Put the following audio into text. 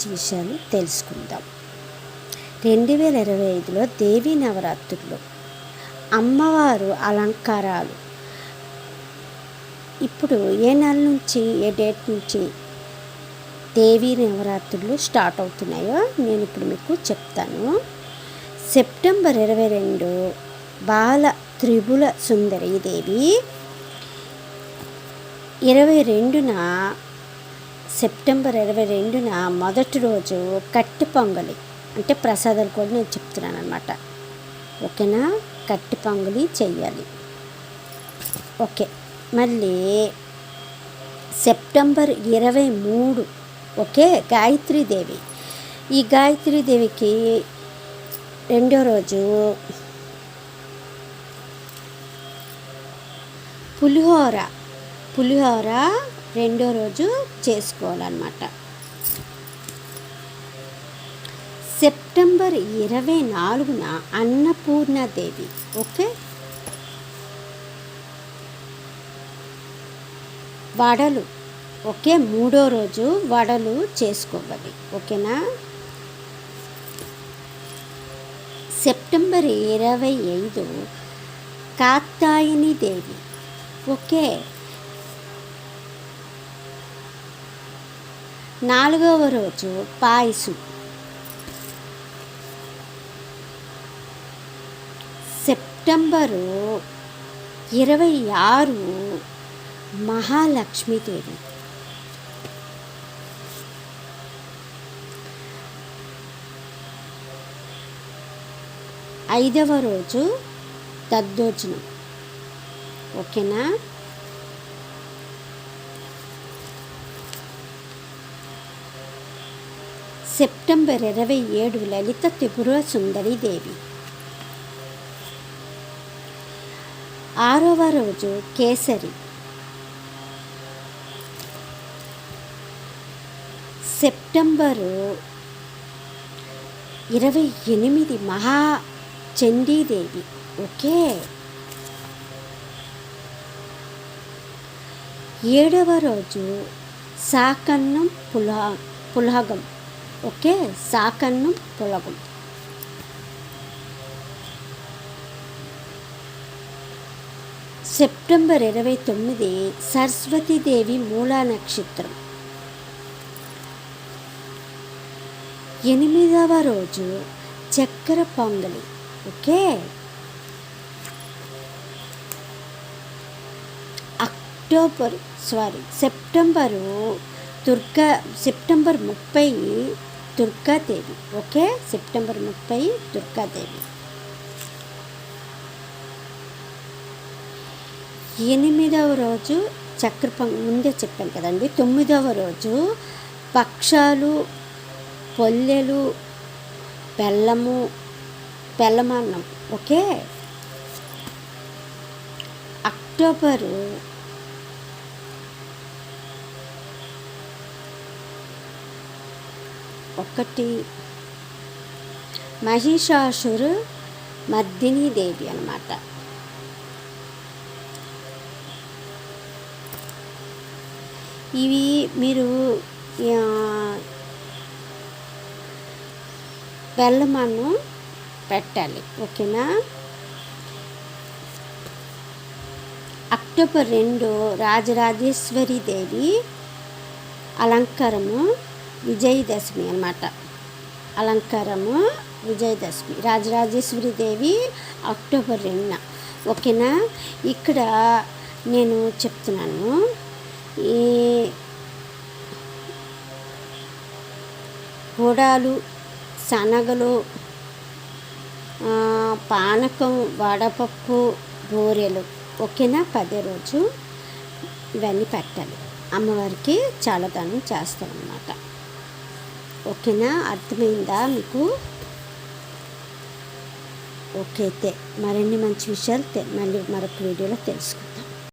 మంచి విషయాలు తెలుసుకుందాం. రెండు వేల ఇరవై ఐదులో దేవీ నవరాత్రులు. అమ్మవారు అలంకారాలు. ఇప్పుడు ఏ నెల నుంచి ఏ డేట్ నుంచి దేవీ నవరాత్రులు స్టార్ట్ అవుతున్నాయో నేను ఇప్పుడు మీకు చెప్తాను. సెప్టెంబర్ ఇరవై రెండు బాల త్రిపుల సుందరి దేవి. ఇరవై రెండున సెప్టెంబర్ ఇరవై రెండున మొదటి రోజు కట్టి పొంగలి అంటే ప్రసాదాలు కూడా నేను చెప్తున్నాను అనమాట ఓకేనా? కట్టి పొంగలి చెయ్యాలి. ఓకే. మళ్ళీ సెప్టెంబర్ ఇరవై మూడు ఓకే? గాయత్రీదేవి ఈ గాయత్రీదేవికి రెండో రోజు పులిహోర. పులిహోర రెండో రోజు చేసుకోవాలన్నమాట. సెప్టెంబర్ ఇరవై నాలుగున అన్నపూర్ణాదేవి ఓకే? వడలు ఓకే? మూడో రోజు వడలు చేసుకోవాలి ఓకేనా? సెప్టెంబర్ ఇరవై ఐదు కాత్తాయని దేవి ఓకే? నాలుగవ రోజు పాయసం. సెప్టెంబరు ఇరవై ఆరు మహాలక్ష్మీదేవి ఐదవ రోజు దద్దోజనం. ఓకేనా? సెప్టెంబర్ ఇరవై ఏడు లలిత త్రిపుర సుందరి దేవి. ఆరవ రోజు కేసరి. సెప్టెంబరు ఇరవై ఎనిమిది మహా చండీదేవి ఓకే. ఏడవ రోజు సాకన్నం పులా పులగం. ఓకే సాకన్ను పులగం. సెప్టెంబర్ ఇరవై తొమ్మిది సరస్వతీదేవి మూలా నక్షత్రం. ఎనిమిదవ రోజు చక్కెర పొంగలి okay? October sorry September Durga September ముప్పై దుర్గాదేవి. ఓకే? సెప్టెంబర్ ముప్పై దుర్గాదేవి. ఎనిమిదవ రోజు చక్రపం ముందే చెప్పాను కదండి. తొమ్మిదవ రోజు పక్షాలు పొల్లెలు బెల్లము బెల్లమన్నం. ఓకే? అక్టోబరు ఒకటి మహిషాసురు మర్దిని దేవి అన్నమాట. ఇవి మీరు బెల్లమన్ను పెట్టాలి ఓకేనా? అక్టోబర్ రెండు రాజరాజేశ్వరి దేవి అలంకారము విజయదశమి అన్నమాట. అలంకారము విజయదశమి. రాజరాజేశ్వరి దేవి అక్టోబర్ రెండున. ఓకేనా? ఇక్కడ నేను చెప్తున్నాను. ఈ గూడాలు శనగలు పానకం వడపప్పు బూరెలు ఓకేనా? పదే రోజు ఇవన్నీ పెట్టాలి. అమ్మవారికి చాలా దానం చేస్తామన్నమాట. ఓకేనా? అర్థమైందా మీకు? ఓకే అయితే మరిన్ని మంచి విషయాలు తె- మళ్ళీ మరొక వీడియోలో తెలుసుకుందాం.